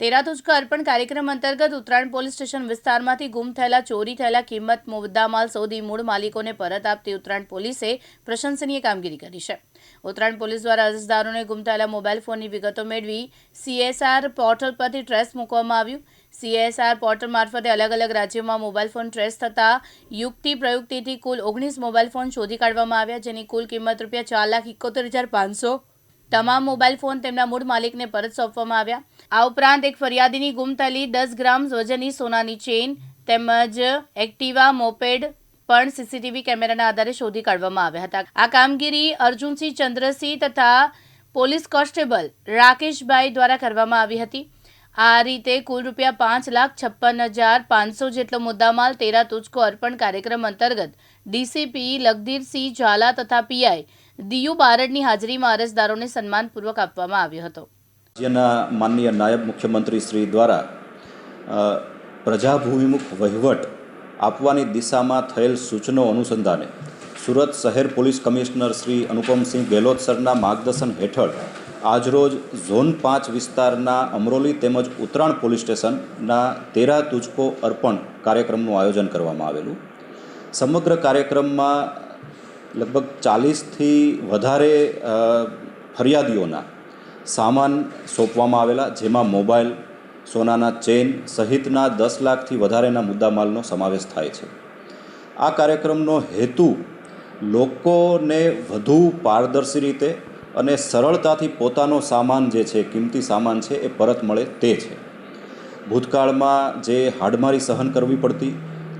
તેરા તુજકા અર્પણ કાર્યક્રમ અંતર્ગત ઉત્તરાયણ પોલીસ સ્ટેશન વિસ્તારમાંથી ગુમ થયેલા, ચોરી થયેલા કિંમત, મુદ્દામાલ સૌદી મૂળ માલિકોને પરત આપતી ઉત્તરાયણ પોલીસે પ્રશંસનીય કામગીરી કરી છે. ઉત્તરાયણ પોલીસ દ્વારા અરજદારોને ગુમ થયેલા મોબાઈલ ફોનની વિગતો મેળવી સીએસઆર પોર્ટલ પરથી ટ્રેસ મૂકવામાં આવ્યું. સીએસઆર પોર્ટલ મારફતે અલગ અલગ રાજ્યોમાં મોબાઈલ ફોન ટ્રેસ થતાં યુક્તિ પ્રયુક્તિથી કુલ ઓગણીસ મોબાઈલ ફોન શોધી કાઢવામાં આવ્યા, જેની કુલ કિંમત રૂપિયા ચાર લાખ એકોતેર હજાર પાંચસો તમામ મોબાઈલ ફોન તેમના મૂળ માલિકને પરત સોંપવામાં આવ્યા. આ ઉપરાંત એક ફરિયાદીની ગુમ થયેલી દસ ગ્રામ વજનની સોનાની ચેઇન તેમજ એક્ટિવા, મોપેડ પણ સીસીટીવી કેમેરાના આધારે શોધી કાઢવામાં આવ્યા હતા. આ કામગીરી અર્જુનસિંહ ચંદ્રસિંહ તથા પોલીસ કોન્સ્ટેબલ રાકેશભાઈ દ્વારા કરવામાં આવી હતી. આ રીતે કુલ રૂપિયા પાંચ લાખ છપ્પન હજાર પાંચસો જેટલો મુદ્દામાલ, તેરા તુજકો અર્પણ કાર્યક્રમ અંતર્ગત ડીસીપી લગધીરસિંહ ઝાલા તથા પીઆઈ દિયુ બારડની હાજરીમાં અરજદારોને સન્માનપૂર્વક આપવામાં આવ્યો હતો. રાજ્યના માનનીય નાયબ મુખ્યમંત્રી શ્રી દ્વારા પ્રજાભૂમિમુખ વહીવટ આપવાની દિશામાં થયેલ સૂચનો અનુસંધાને સુરત શહેર પોલીસ કમિશનર શ્રી અનુપમસિંહ ગેહલોત સરના માર્ગદર્શન હેઠળ આજરોજ ઝોન પાંચ વિસ્તારના અમરોલી તેમજ ઉત્તરાણ પોલીસ સ્ટેશનના તેરા તુજકો અર્પણ કાર્યક્રમનું આયોજન કરવામાં આવેલું. સમગ્ર કાર્યક્રમમાં લગભગ ચાલીસથી વધારે ફરિયાદીઓના સામાન સોંપવામાં આવેલા, જેમાં મોબાઈલ, સોનાના ચેન સહિતના દસ લાખથી વધારેના મુદ્દામાલનો સમાવેશ થાય છે. આ કાર્યક્રમનો હેતુ લોકોને વધુ પારદર્શી રીતે અને સરળતાથી પોતાનો સામાન જે છે, કિંમતી સામાન છે, એ પરત મળે તે છે. ભૂતકાળમાં જે હાડમારી સહન કરવી પડતી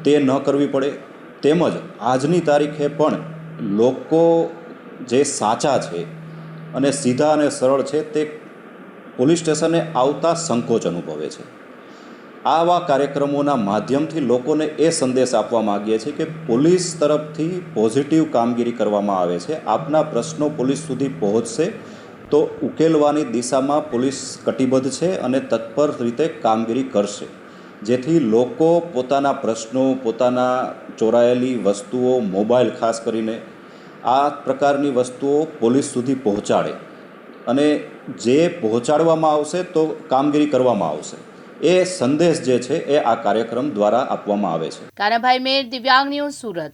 તે ન કરવી પડે, તેમજ આજની તારીખે પણ લોકો જે સાચા છે અને સીધા અને સરળ છે તે પોલીસ સ્ટેશને આવતા સંકોચ અનુભવે છે. આવા કાર્યક્રમોના માધ્યમથી લોકોને એ સંદેશ આપવા માગીએ છીએ કે પોલીસ તરફથી પોઝિટિવ કામગીરી કરવામાં આવે છે. આપના પ્રશ્નો પોલીસ સુધી પહોંચશે તો ઉકેલવાની દિશામાં પોલીસ કટિબદ્ધ છે અને તત્પર રીતે કામગીરી કરશે. જેથી લોકો પોતાના પ્રશ્નો, પોતાના ચોરાયેલી વસ્તુઓ, મોબાઈલ ખાસ કરીને આ પ્રકારની વસ્તુઓ પોલીસ સુધી પહોંચાડે. અને જે પહોંચાડવામાં આવશે તો કામગીરી કરવામાં આવશે. એ સંદેશ જે છે એ આ કાર્યક્રમ દ્વારા આપવામાં આવે છે. કાનાભાઈ મેર, દિવ્યાંગ ન્યૂઝ સુરત.